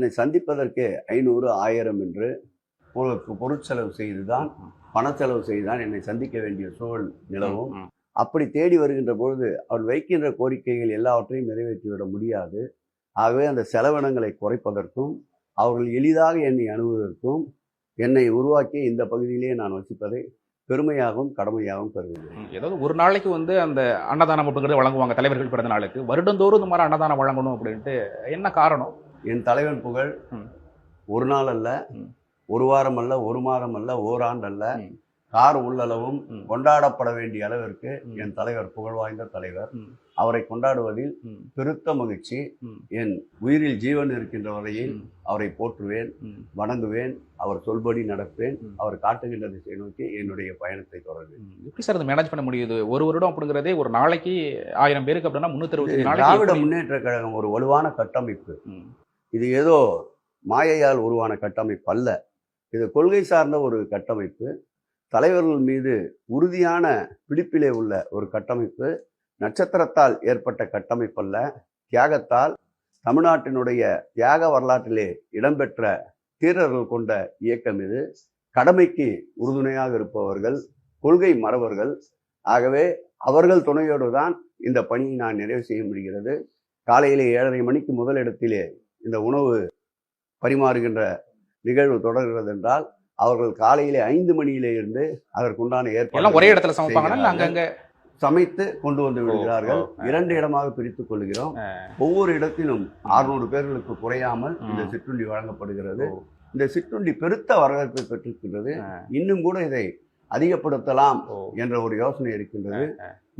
என்னை சந்திப்பதற்கு ஐநூறு ஆயிரம் என்று பொரு- பொருட்செலவு செய்துதான் பணச்செலவு செய்துதான் என்னை சந்திக்க வேண்டிய சூழல் நிலவும். அப்படி தேடி வருகின்ற பொழுது அவர் வைக்கின்ற கோரிக்கைகள் எல்லாவற்றையும் நிறைவேற்றிவிட முடியாது. ஆகவே அந்த செலவினங்களை குறைப்பதற்கும் அவர்கள் எளிதாக என்னை அணுகுவதற்கும் என்னை உருவாக்கி இந்த பகுதியிலே நான் வசிப்பதை பெருமையாகவும் கடமையாகவும் கருதுகிறேன். ஏதாவது ஒரு நாளைக்கு வந்து அந்த அன்னதானம் அப்படிங்கிறது வழங்குவாங்க தலைவர்கள் பிறந்த நாளுக்கு. வருடந்தோறும் இந்த மாதிரி அன்னதானம் வழங்கணும் அப்படின்ட்டு என்ன காரணம்? என் தலைவன் புகழ். ஒரு நாள் அல்ல. ஒரு வாரம் அல்ல ஒரு மாதம் அல்ல ஓராண்டு அல்ல. கார் உள்ளளவும். கொண்டாடப்பட வேண்டிய அளவிற்கு. என் தலைவர் புகழ் வாய்ந்த தலைவர். அவரை கொண்டாடுவதில் பெருத்த மகிழ்ச்சி என் உயிரில் ஜீவன் இருக்கின்ற வரையில் அவரை போற்றுவேன் வணங்குவேன் அவர் சொல்படி நடப்பேன். அவர் காட்டுகின்ற திசை நோக்கி என்னுடைய பயணத்தை தொடர்வேன். எப்படி சார் மேனேஜ் பண்ண முடியுது ஒரு வருடம் அப்படிங்கிறதே ஒரு நாளைக்கு ஆயிரம் பேருக்கு அப்படின்னா முன்னூத்தி திராவிட முன்னேற்ற கழகம் ஒரு வலுவான கட்டமைப்பு இது ஏதோ மாயையால் உருவான கட்டமைப்பு அல்ல இது கொள்கை சார்ந்த ஒரு கட்டமைப்பு. தலைவர்கள் மீது உறுதியான பிடிப்பிலே உள்ள ஒரு கட்டமைப்பு. நட்சத்திரத்தால் ஏற்பட்ட கட்டமைப்பல்ல. தியாகத்தால் தமிழ்நாட்டினுடைய தியாக வரலாற்றிலே இடம்பெற்ற தீரர்கள் கொண்ட இயக்கம் இது. கடமைக்கு உறுதுணையாக இருப்பவர்கள் கொள்கை மறவர்கள். ஆகவே அவர்கள் துணையோடு தான் இந்த பணியை நான் நிறைவு செய்ய முடிகிறது. காலையிலே ஏழரை மணிக்கு முதலிடத்திலே இந்த உணவு பரிமாறுகின்ற நிகழ்வு தொடர்கிறது என்றால் அவர்கள் காலையிலே ஐந்து மணியிலே இருந்து அதற்குண்டான எல்லாம் ஒரே ஏற்பாடு இடத்துல சமைப்பாங்கன்னா அங்கங்க சமைத்து கொண்டு வந்து விடுகிறார்கள். இரண்டு இடமாக பிரித்துக் கொள்கிறோம். ஒவ்வொரு இடத்திலும் அறுநூறு பேர்களுக்கு குறையாமல் இந்த. சிற்றுண்டி வழங்கப்படுகிறது. இந்த சிற்றுண்டி பெருத்த வரவேற்பை பெற்றிருக்கின்றது. இன்னும் கூட இதை அதிகப்படுத்தலாம் என்ற ஒரு யோசனை இருக்கின்றது.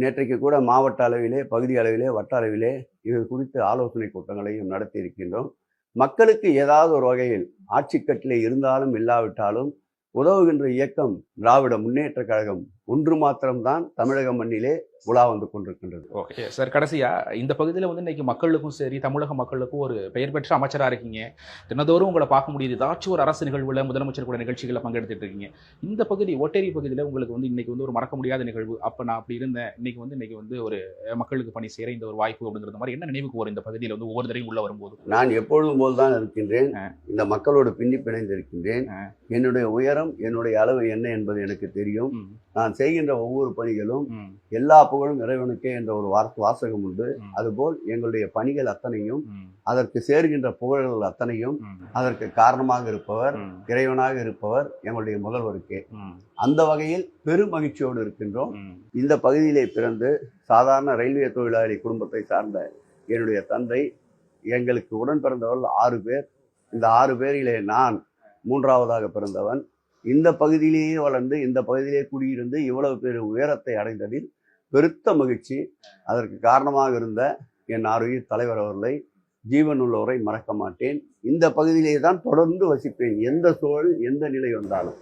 நேற்றைக்கு கூட மாவட்ட அளவிலே பகுதி அளவிலே வட்ட அளவிலே இது குறித்து ஆலோசனை கூட்டங்களையும் நடத்தி இருக்கின்றோம். மக்களுக்கு ஏதாவது ஒரு வகையில் ஆட்சிக்கட்டிலே இருந்தாலும் இல்லாவிட்டாலும் உதவுகின்ற இயக்கம் திராவிட முன்னேற்ற கழகம் ஒன்று மாத்திரம்தான் தமிழக மண்ணிலே உலா வந்து கொண்டிருக்கின்றது. ஓகே சார் கடைசியா இந்த பகுதியில் வந்து இன்னைக்கு மக்களுக்கும் சரி தமிழக மக்களுக்கும் ஒரு பெயர் பெற்ற அமைச்சரா இருக்கீங்க. தினந்தோறும் உங்களை பார்க்க முடியுது. ஏதாச்சும் ஒரு அரசு நிகழ்வுல முதலமைச்சர் கூட நிகழ்ச்சிகளை பங்கெடுத்துட்டு இருக்கீங்க. இந்த பகுதி ஓட்டேரி பகுதியில் உங்களுக்கு வந்து இன்னைக்கு வந்து ஒரு மறக்க முடியாத நிகழ்வு. அப்ப நான் அப்படி இருந்தேன். இன்னைக்கு வந்து இன்னைக்கு வந்து ஒரு மக்களுக்கு பணி செய்யற இந்த ஒரு வாய்ப்பு அப்படிங்கிறது மாதிரி என்ன நினைவுக்கு வரும் இந்த பகுதியில் வந்து ஒவ்வொரு தடையும் உள்ள வரும்போது? நான் எப்பொழுதும் போல் தான் இருக்கின்றேன். இந்த மக்களோடு பின்னி பிணைந்து இருக்கின்றேன் ஆ. என்னுடைய உயரம் என்னுடைய அளவு என்ன என்பது எனக்கு தெரியும். நான் செய்கின்ற ஒவ்வொரு பணிகளும் எல்லா புகழும் இறைவனுக்கே என்ற ஒரு வார்த்தை வாசகம் உண்டு. அதுபோல் எங்களுடைய பணிகள் அத்தனையும் அதற்கு சேர்கின்ற புகழ்கள் அத்தனையும் அதற்கு காரணமாக இருப்பவர் இறைவனாக இருப்பவர் எங்களுடைய முதல்வருக்கே. அந்த வகையில் பெரும் மகிழ்ச்சியோடு இருக்கின்றோம். இந்த பகுதியிலே பிறந்து சாதாரண ரயில்வே தொழிலாளி குடும்பத்தை சார்ந்த என்னுடைய தந்தை எங்களுக்கு உடன் பிறந்தவர்கள் ஆறு பேர். இந்த ஆறு பேரிலே நான் மூன்றாவதாக பிறந்தவன். இந்த பகுதியிலேயே வளர்ந்து இந்த பகுதியிலே குடியிருந்து இவ்வளவு பேர் உயரத்தை அடைந்ததில் பெருத்த மகிழ்ச்சி. அதற்கு காரணமாக இருந்த என் ஆரோக்கிய தலைவர் அவர்களை ஜீவன் உள்ளவரை மறக்க மாட்டேன். இந்த பகுதியிலே தான் தொடர்ந்து வசிப்பேன். எந்த சூழல் எந்த நிலை வந்தாலும்.